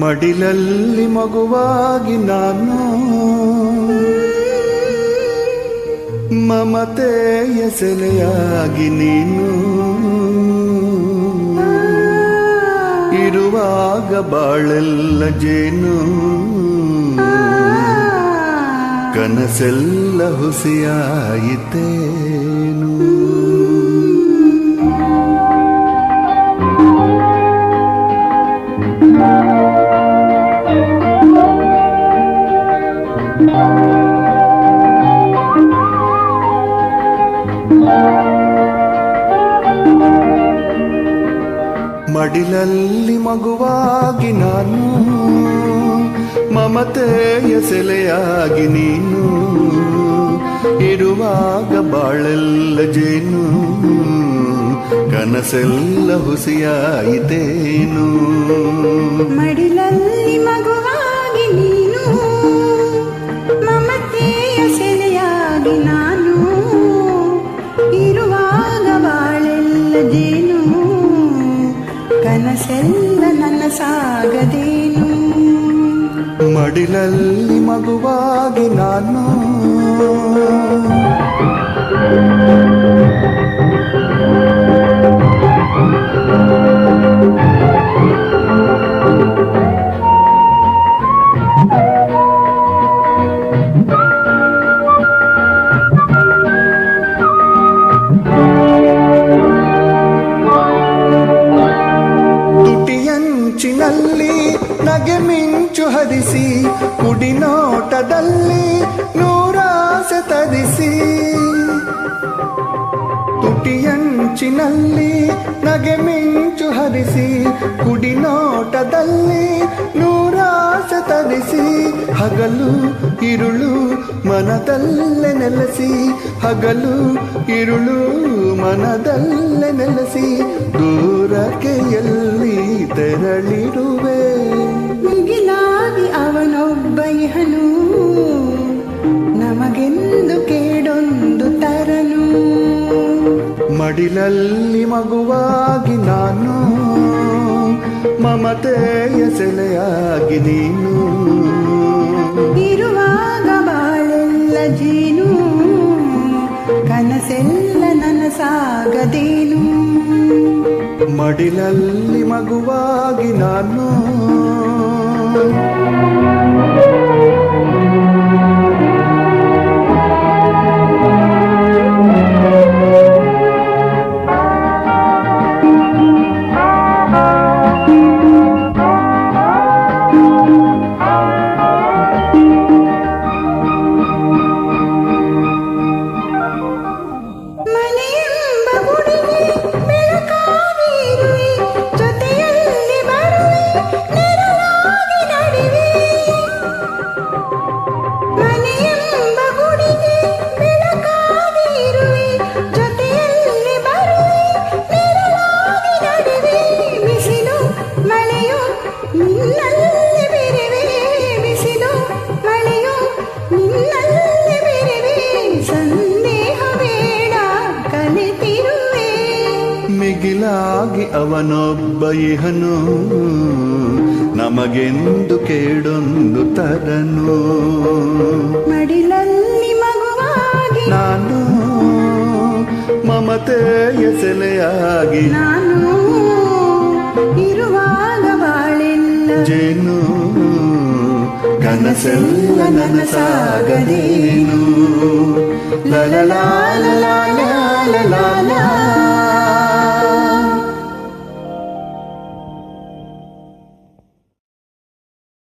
ಮಡಿಲಲ್ಲಿ ಮಗುವಾಗಿ ನಾನು ಮಮತೆಯ ಸೆಲೆಯಾಗಿ ನೀನು ಇರುವಾಗ ಬಾಳೆಲ್ಲ ಜೇನು ಕನಸೆಲ್ಲ ಹುಸಿಯಾಯಿತೇನು. ಮಡಿಲಲ್ಲಿ ಮಗುವಾಗಿ ನಾನು, ಮಮತೆಯ ಸೆಲೆಯಾಗಿ ನೀನು, ಇರುವಾಗ ಬಾಳೆಲ್ಲ ಜೇನು, ಕನಸೆಲ್ಲ ಹುಸಿಯಾಯಿತೇನು. ಮಡಿಲಲ್ಲಿ ಮಗುವಾಗಿ ನೀನು, ಮಮತೆಯ ಸೆಲೆಯಾಗಿ ನಾನು, ಇರುವಾಗ ಬಾಳೆಲ್ಲ ಜೇನು ಕನಸೆಲ್ಲ ನನ್ನ ಸಾಗದೇನು? ಮಡಿಲಲ್ಲಿ ಮಗುವಾಗಿ ನಾನು. ತುಟಿಯಂಚಿನಲ್ಲಿ ನಗೆ ಮಿಂಚು ಹರಿಸಿ ಕುಡಿನೋಟದಲ್ಲಿ ನೂರಾಸೆ ತರಿಸಿ. ತುಟಿಯಂಚಿನಲ್ಲಿ ನಗೆ ಮಿಂಚು ಹರಿಸಿ ಕುಡಿನೋಟದಲ್ಲಿ ನೂರಾಸೆ ತನಿಸಿ ಹಗಲು ಇರುಳು ಮನದಲ್ಲೇ ನೆಲೆಸಿ ಹಗಲು ಇರುಳು ಮನದಲ್ಲೇ ನೆಲೆಸಿ ದೂರಕ್ಕೆ ಎಲ್ಲಿ ತೆರಳಿರುವೆ? ಮುಗಿಲಾಗಿ ಅವನೊಬ್ಬ ಇಹನು ನಮಗೆಂದು ಕೇಡೊಂದು ತರನು. ಮಡಿಲಲ್ಲಿ ಮಗುವಾಗಿ ನಾನು ಮಮತೆಯ ಸೆಲೆಯಾಗಿ ನೀನು. ಇರುವಾಗ ಬಾಳೆಲ್ಲ ಜೀನು ಕನಸೆಲ್ಲ ನನಸಾಗದೇನು ಮಡಿಲಲ್ಲಿ ಮಗುವಾಗಿ ನಾನು. ಮಿಗಿಲಾಗಿ ಅವನೊಬ್ಬ ಇಹನು ನಮಗೆಂದು ಕೇಡೊಂದು ತರನು. ಮಡಿಲಲ್ಲಿ ಮಗುವಾಗಿ ನಾನು ಮಮತೆಯ ಸೆಲೆಯಾಗಿ ನಾನು జను కనసెల్లన సాగనేను లలలా లలలా లలలా